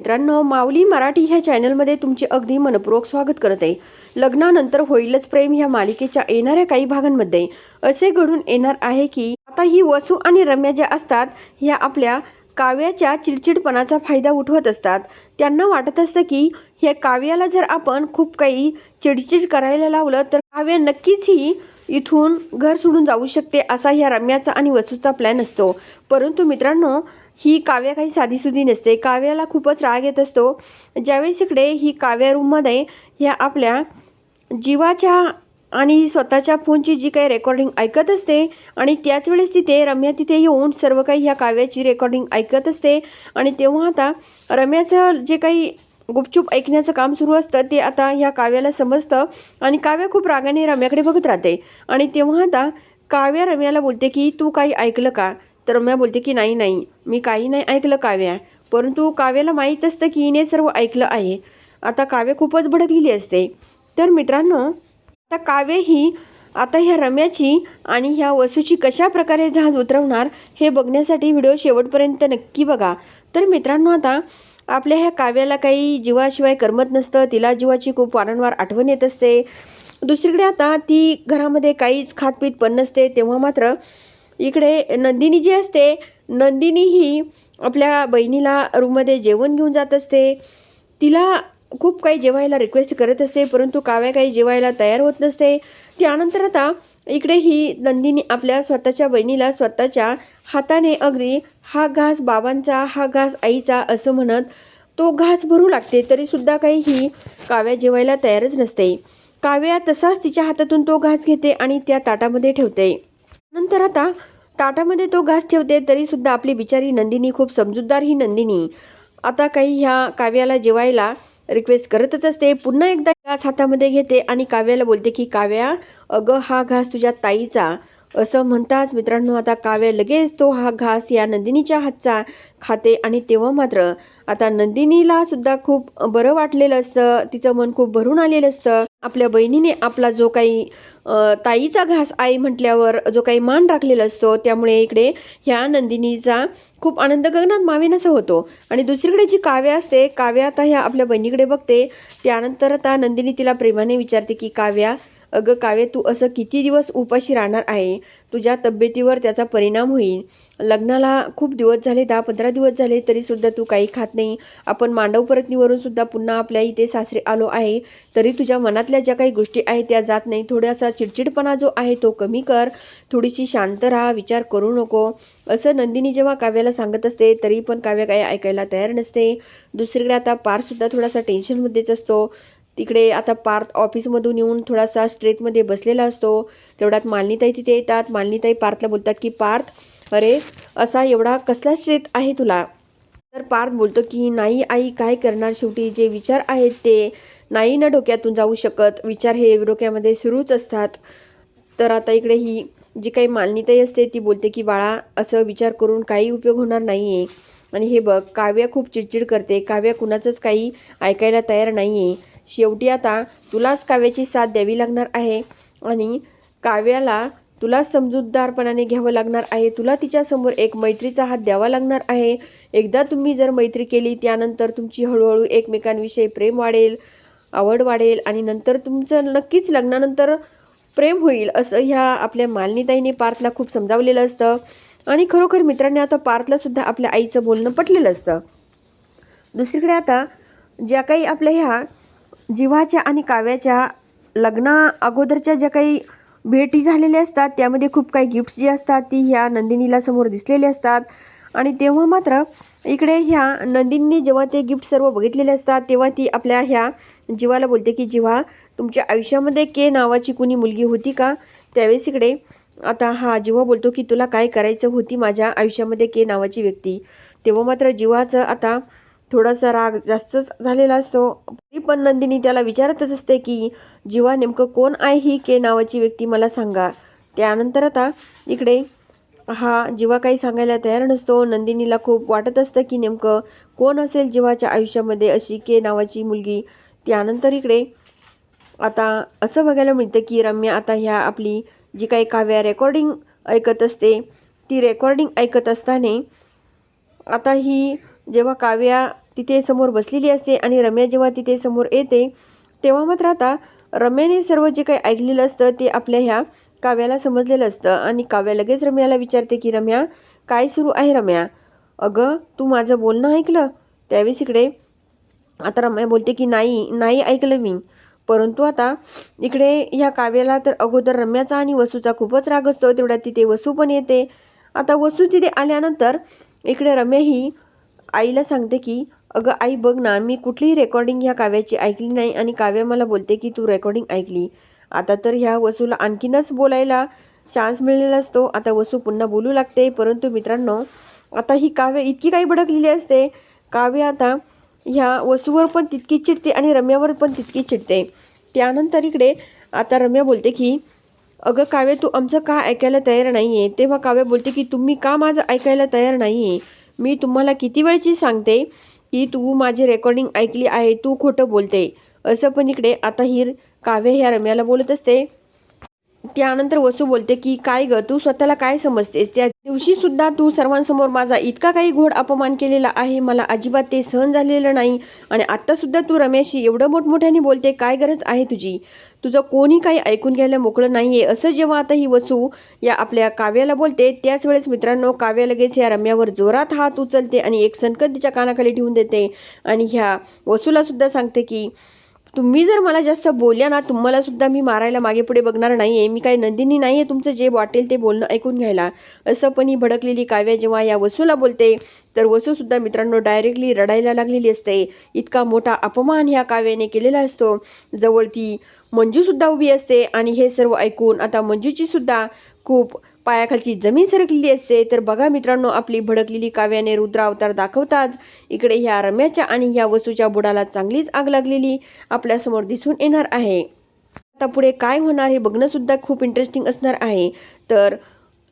मित्रांनो माऊली मराठी ह्या चॅनलमध्ये तुमचे अगदी मनपूर्वक स्वागत करत. आहे लग्नानंतर होईलच प्रेम ह्या मालिकेच्या येणाऱ्या काही भागांमध्ये. असे घडून येणार आहे की आता ही वसू आणि रम्या ज्या असतात ह्या आपल्या काव्याच्या चिडचिडपणाचा फायदा उठवत असतात. त्यांना वाटत असतं की ह्या काव्याला जर आपण खूप काही चिडचिड करायला लावलं तर काव्य नक्कीच ही इथून घर सोडून जाऊ शकते असा ह्या रम्याचा आणि वसूचा प्लॅन असतो. परंतु मित्रांनो ही काव्य काही साधीसुधी नसते. काव्याला खूपच राग येत असतो. ज्यावेळेस इकडे ही काव्या रूममध्ये ह्या आपल्या जीवाच्या आणि स्वतःच्या फोनची जी काही रेकॉर्डिंग ऐकत असते आणि त्याच वेळेस तिथे रम्या तिथे येऊन सर्व काही ह्या काव्याची रेकॉर्डिंग ऐकत असते. आणि तेव्हा आता रम्याचं जे काही गुपचूप ऐकण्याचं काम सुरू असतं ते आता ह्या काव्याला समजतं. आणि काव्य खूप रागाने रम्याकडे बघत राहते. आणि तेव्हा आता काव्या रम्याला बोलते की तू काही ऐकलं का? तर रम्या बोलते की नाही नाही मी काही नाही ऐकलं काव्या परंतु काव्याला माहीत असतं की हिने सर्व ऐकलं आहे. आता काव्य खूपच भडकलेली असते. तर मित्रांनो आता काव्य ही आता ह्या रम्याची आणि ह्या वसूची कशा प्रकारे जहाज उतरवणार हे बघण्यासाठी व्हिडिओ शेवटपर्यंत नक्की बघा. तर मित्रांनो आता आपल्या ह्या काव्याला काही जीवाशिवाय करमत नसतं तिला जीवाची खूप वारंवार आठवण येत असते. दुसरीकडे आता ती घरामध्ये काहीच खातपीत पण नसते तेव्हा मात्र इकडे नंदिनी जी असते नंदिनी ही आपल्या बहिणीला रूममध्ये जेवण घेऊन जात असते. तिला खूप काही जेवायला रिक्वेस्ट करत असते परंतु काव्या काही जेवायला तयार होत नसते. त्यानंतर आता इकडे ही नंदिनी आपल्या स्वतःच्या बहिणीला स्वतःच्या हाताने अगदी हा घास बाबांचा हा घास आईचा असं म्हणत तो घास भरू लागते तरीसुद्धा काही ही काव्या जेवायला तयारच नसते. काव्या तसाच तिच्या हातातून तो घास घेते आणि त्या ताटामध्ये ठेवते. नंतर आता ताटामध्ये तो घास ठेवते तरीसुद्धा आपली बिचारी नंदिनी खूप समजूतदार ही नंदिनी. आता काही ह्या काव्याला जेवायला रिक्वेस्ट करतच असते. पुन्हा एकदा घास हातामध्ये घेते आणि काव्याला बोलते की काव्या अगं हा घास तुझ्या ताईचा. असं म्हणताच मित्रांनो आता काव्या लगेच तो हा घास या नंदिनीच्या हातचा खाते आणि तेव्हा मात्र आता नंदिनीला सुद्धा खूप बरं वाटलेलं असतं. तिचं मन खूप भरून आलेलं असतं. आपल्या बहिणीने आपला जो काही ताईचा घास आई म्हटल्यावर जो काही मान राखलेला असतो त्यामुळे इकडे ह्या नंदिनीचा खूप आनंद गगनात मावेनासा होतो. आणि दुसरीकडे जी काव्य असते काव्या आता ह्या आपल्या बहिणीकडे बघते. त्यानंतर आता नंदिनी तिला प्रेमाने विचारते की काव्या अगं काव्य तू असं किती दिवस उपाशी राहणार आहे? तुझ्या तब्येतीवर त्याचा परिणाम होईल. लग्नाला खूप दिवस झाले दहा पंधरा दिवस झाले तरीसुद्धा तू काही खात नाही. आपण मांडव परतनीवरून सुद्धा पुन्हा आपल्या इथे सासरे आलो आहे. तरी तुझ्या मनातल्या ज्या काही गोष्टी आहेत त्या जात नाही. थोडासा चिडचिडपणा जो आहे तो कमी कर. थोडीशी शांत राहा विचार करू नको. असं नंदिनी जेव्हा काव्याला सांगत असते तरी पण काव्य काही ऐकायला तयार नसते. दुसरीकडे आता पारसुद्धा थोडासा टेन्शनमध्येच असतो. तिकडे आता पार्थ ऑफिसमधून येऊन थोडासा स्ट्रेटमध्ये बसलेला असतो. तेवढ्यात मालनीताई तिथे येतात. मालनीताई पार्थला बोलतात की पार्थ अरे असा एवढा कसला स्ट्रेट आहे तुला? तर पार्थ बोलतो की नाही आई काय करणार शेवटी? जे विचार आहेत ते नाही ना डोक्यातून जाऊ शकत. विचार हे डोक्यामध्ये सुरूच असतात. तर आता इकडे ही जी काही मालनीताई असते ती बोलते की बाळा असं विचार करून काही उपयोग होणार नाही आहे आणि हे बघ काव्या खूप चिडचिड करते. काव्या कुणाचंच काही ऐकायला तयार नाही आहे शेवटी आता तुलाच काव्याची साथ द्यावी लागणार आहे. आणि काव्याला तुलाच समजूतदारपणाने घ्यावं लागणार आहे. तुला तिच्यासमोर एक मैत्रीचा हात द्यावा लागणार आहे. एकदा तुम्ही जर मैत्री केली त्यानंतर तुमची हळूहळू एकमेकांविषयी प्रेम वाढेल आवड वाढेल आणि नंतर तुमचं नक्कीच लग्नानंतर प्रेम होईल असं ह्या आपल्या मालनीताईने पार्थला खूप समजावलेलं असतं. आणि खरोखर मित्रांनी आता पार्थलासुद्धा आपल्या आईचं बोलणं पटलेलं असतं. दुसरीकडे आता ज्या काही आपल्या ह्या जीवाच्या आणि काव्याच्या लग्ना अगोदरच्या ज्या काही भेटी झालेल्या असतात त्यामध्ये खूप काही गिफ्ट्स जी असतात ती ह्या नंदिनीला समोर दिसलेले असतात. आणि तेव्हा मात्र इकडे ह्या नंदिनीने जेव्हा ते गिफ्ट सर्व बघितलेले असतात तेव्हा ती आपल्या ह्या जीवाला बोलते की जीवा तुमच्या आयुष्यामध्ये के नावाची कुणी मुलगी होती का? त्यावेळेस इकडे आता हा जीवा बोलतो की तुला काय करायचं होती माझ्या आयुष्यामध्ये के नावाची व्यक्ती? तेव्हा मात्र जीवाचं आता थोडासा राग जास्तच झालेला असतो. तरी पण नंदिनी त्याला विचारतच असते की जीवा नेमकं कोण आहे ही के नावाची व्यक्ती? मला सांगा. त्यानंतर आता इकडे हा जीवा काही सांगायला तयार नसतो. नंदिनीला खूप वाटत असतं की नेमकं कोण असेल जीवाच्या आयुष्यामध्ये अशी के नावाची मुलगी. त्यानंतर इकडे आता असं बघायला मिळतं की रम्या आता ह्या आपली जी काही काव्या रेकॉर्डिंग ऐकत असते ती रेकॉर्डिंग ऐकत असताना आता ही जेव्हा काव्या तिथे समोर बसलेली असते आणि रम्या जेव्हा तिथे समोर येते तेव्हा मात्र आता रम्याने सर्व जे काही ऐकलेलं असतं ते आपल्या ह्या काव्याला समजलेलं असतं. आणि काव्या लगेच रम्याला विचारते की रम्या काय सुरू आहे रम्या? अगं तू माझं बोलणं ऐकलं? त्यावेळेस इकडे आता रम्या बोलते की नाही नाही ऐकलं मी. परंतु आता इकडे ह्या काव्याला तर अगोदर रम्याचा आणि वसूचा खूपच राग असतो. तेवढ्यात तिथे वसू पण येते. आता वसू तिथे आल्यानंतर इकडे रम्या ही आईला सांगते की अगं आई बघ ना मी कुठलीही रेकॉर्डिंग ह्या काव्याची ऐकली नाही आणि काव्या मला बोलते की तू रेकॉर्डिंग ऐकली. आता तर ह्या वसूला आणखीनच बोलायला चान्स मिळलेला असतो आता वसू पुन्हा बोलू लागते. परंतु मित्रांनो आता ही काव्य इतकी काही भडकलेली असते. काव्य आता ह्या वसूवर पण तितकी चिडते आणि रम्यावर पण तितकी चिडते. त्यानंतर इकडे आता रम्या बोलते की अगं काव्य तू आमचं का ऐकायला तयार नाही आहे तेव्हा काव्य बोलते की तुम्ही का माझं ऐकायला तयार नाही आहे मी तुम्हाला किती वेळची सांगते की तू माझी रेकॉर्डिंग ऐकली आहे तू खोटं बोलते. असं पण इकडे आता ही काव्य ह्या रम्याला बोलत असते. त्यानंतर वसू बोलते की काय ग तू स्वतःला काय समजतेस? त्या दिवशी सुद्धा तू सर्वांसमोर माझा इतका काही घोड अपमान केलेला आहे. मला अजिबात ते सहन झालेलं नाही. आणि आत्ता सुद्धा तू रमेशशी एवढं मोठमोठ्याने बोलते काय गरज आहे तुझी? तुझं कोणी काही ऐकून घ्यायला मोकळं नाही आहे असं जेव्हा आता ही वसू या आपल्या काव्याला बोलते त्याच वेळेस मित्रांनो काव्या लगेच या रम्यावर जोरात हात उचलते आणि एक सनकत तिच्या कानाखाली ठेवून देते. आणि ह्या वसूला सुद्धा सांगते की तुम्ही जर मला जास्त बोलल्या ना तुम्हाला सुद्धा मी मारायला मागे पुढे बघणार नाही आहे मी काही नंदिनी नाही आहे तुमचं जे वाटेल ते बोलणं ऐकून घ्यायला. असं पण ही भडकलेली काव्या जेव्हा या वसूला बोलते तर वसूसुद्धा मित्रांनो डायरेक्टली रडायला लागलेली असते. इतका मोठा अपमान ह्या काव्याने केलेला असतो. जवळ ती मंजूसुद्धा उभी असते आणि हे सर्व ऐकून आता मंजूची सुद्धा खूप पायाखालची जमीन सरकलेली असते. तर बघा मित्रांनो आपली भडकलेली काव्याने रुद्रावतार दाखवताच इकडे ह्या रम्याच्या आणि ह्या वसूच्या बुडाला चांगलीच आग लागलेली आपल्यासमोर दिसून येणार आहे. आता पुढे काय होणार हे बघणंसुद्धा खूप इंटरेस्टिंग असणार आहे. तर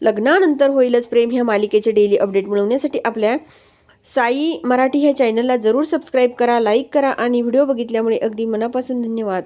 लग्नानंतर होईलच प्रेम ह्या मालिकेचे डेली अपडेट मिळवण्यासाठी आपल्या साई मराठी ह्या चॅनलला जरूर सबस्क्राईब करा लाईक करा आणि व्हिडिओ बघितल्यामुळे अगदी मनापासून धन्यवाद.